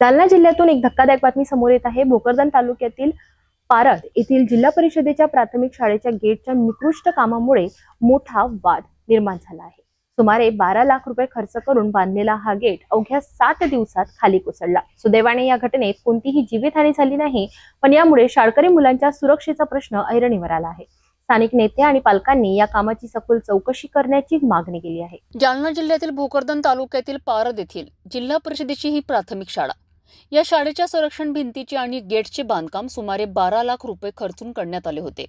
जालना जिल्ह्यातून एक धक्कादायक बातमी समोर येत आहे. भोकरदन तालुक्यातील पारद येथील जिल्हा परिषदेच्या प्राथमिक शाळेच्या गेटच्या निकृष्ट कामामुळे मोठा वाद निर्माण झाला आहे. सुमारे बारा लाख रुपये खर्च करून बांधलेला हा गेट अवघ्या सात दिवसात खाली कोसळला. सुदैवाने या घटनेत कोणतीही जीवितहानी झाली नाही पण यामुळे शाळकरी मुलांच्या सुरक्षेचा प्रश्न ऐरणीवर आला आहे. स्थानिक नेते आणि पालकांनी या कामाची सखोल चौकशी करण्याची मागणी केली आहे. जालना जिल्ह्यातील भोकरदन तालुक्यातील पारद येथील जिल्हा परिषदेची ही प्राथमिक शाळा. या शाळेच्या संरक्षण भिंतीचे आणि गेटचे बांधकाम सुमारे बारा लाख रुपये खर्चून करण्यात आले होते.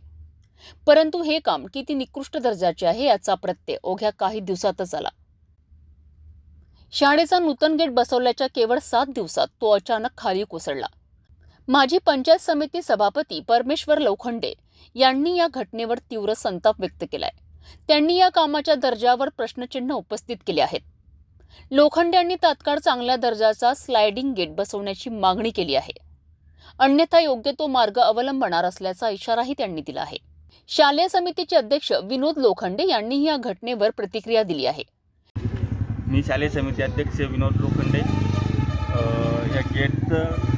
परंतु हे काम किती निकृष्ट दर्जाचे आहे याचा प्रत्यय ओघ्या काही दिवसातच आला. शाळेचा नूतन गेट बसवल्याच्या केवळ सात दिवसात तो अचानक खाली कोसळला. माजी पंचायत समिती सभापती परमेश्वर लोखंडे यांनी या घटनेवर तीव्र संताप व्यक्त केलाय. त्यांनी या कामाच्या दर्जावर प्रश्नचिन्ह उपस्थित केले आहेत. लोखंडे यांनी तात्काळ चांगल्या दर्जाचा स्लायडिंग गेट बसवण्याची मागणी केली आहे. अन्यथा योग्य तो मार्ग अवलंबणार असल्याचा इशाराही त्यांनी दिला आहे. शालेय समितीचे अध्यक्ष विनोद लोखंडे यांनीही या घटनेवर प्रतिक्रिया दिली आहे. मी शालेय समिती अध्यक्ष विनोद लोखंडे. या गेटचं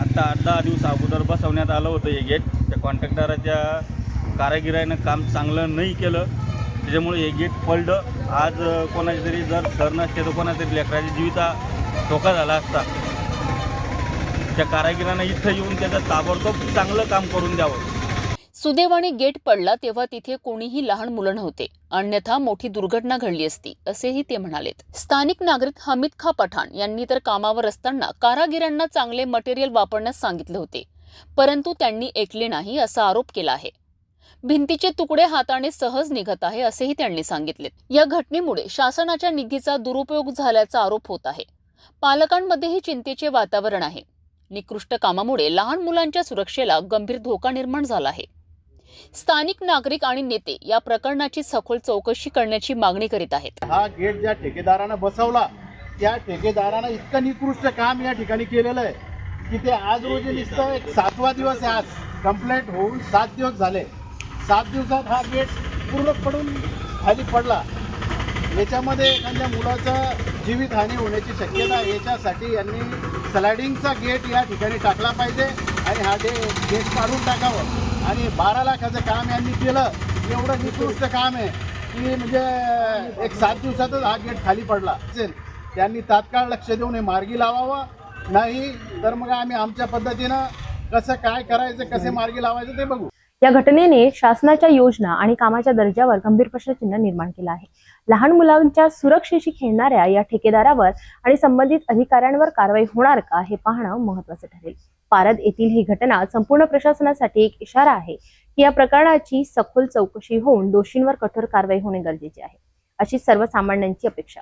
आत्ता आठ दहा दिवस अगोदर बसवण्यात आलं होतं हे गेट. त्या कॉन्ट्रॅक्टराच्या कारागिरानं काम चांगलं नाही केलं. त्याच्यामुळे हे गेट पडलं आज कोणाच्या तरी जर सर नसते तर कोणाच्या तरी लेकराची जीविता धोका झाला असता. त्या कारागिरांना इथं येऊन त्याचा ताबडतोब चांगलं काम करून द्यावं. सुदैवाने गेट पडला तेव्हा तिथे कोणीही लहान मुलं नव्हते. अन्यथा मोठी दुर्घटना घडली असती असेही ते म्हणालेत. स्थानिक नागरिक हमीद खा पठाण यांनी तर कामावर असताना कारागिरांना चांगले मटेरियल वापरण्यास सांगितले होते. परंतु त्यांनी ऐकले नाही असा आरोप केला आहे. भिंतीचे तुकडे हाताने सहज निघत आहे असेही त्यांनी सांगितले. या घटनेमुळे शासनाच्या निधीचा दुरुपयोग झाल्याचा आरोप होत आहे. पालकांमध्येही चिंतेचे वातावरण आहे. निकृष्ट कामामुळे लहान मुलांच्या सुरक्षेला गंभीर धोका निर्माण झाला आहे. स्थानिक नागरिक आणि नेते या प्रकरणाची सखोल चौकशी करण्याची मागणी करीत आहेत. हा गेट ज्या ठेकेदारानं बसवला त्या ठेकेदारानं इतकं निकृष्ट काम या ठिकाणी केलेलं आहे की ते आज रोजी नुसतं एक सातवा दिवस आहे आज. कंप्लेंट होऊन सात दिवस झाले. सात दिवसात हा गेट पूर्ण पडून खाली पडला. याच्यामध्ये एखाद्या मुलाचं जीवितहानी होण्याची शक्यता याच्यासाठी यांनी स्लायडिंगचा गेट या ठिकाणी टाकला पाहिजे आणि हा डे गेट काढून टाकावं. आणि बारा लाखाचं काम यांनी केलं. एवढं निकृष्ट काम आहे की म्हणजे एक सात दिवसातच हा गेट खाली पडला. असेल. त्यांनी तात्काळ लक्ष देऊन हे मार्गी लावावं. नाही तर मग आम्ही आमच्या पद्धतीनं कसं काय करायचं कसे मार्गी लावायचं ते बघू. या घटनेने शासनाच्या योजना आणि कामाच्या दर्जावर गंभीर प्रश्नचिन्ह निर्माण केलं आहे. लहान मुलांच्या सुरक्षेशी खेळणाऱ्या या ठेकेदारावर आणि संबंधित अधिकाऱ्यांवर कारवाई होणार का हे पाहणं महत्वाचं ठरेल. पारद येथील ही घटना संपूर्ण प्रशासनासाठी एक इशारा आहे की या प्रकरणाची सखोल चौकशी होऊन दोषींवर कठोर कारवाई होणे गरजेचे आहे. अशी सर्वसामान्यांची अपेक्षा.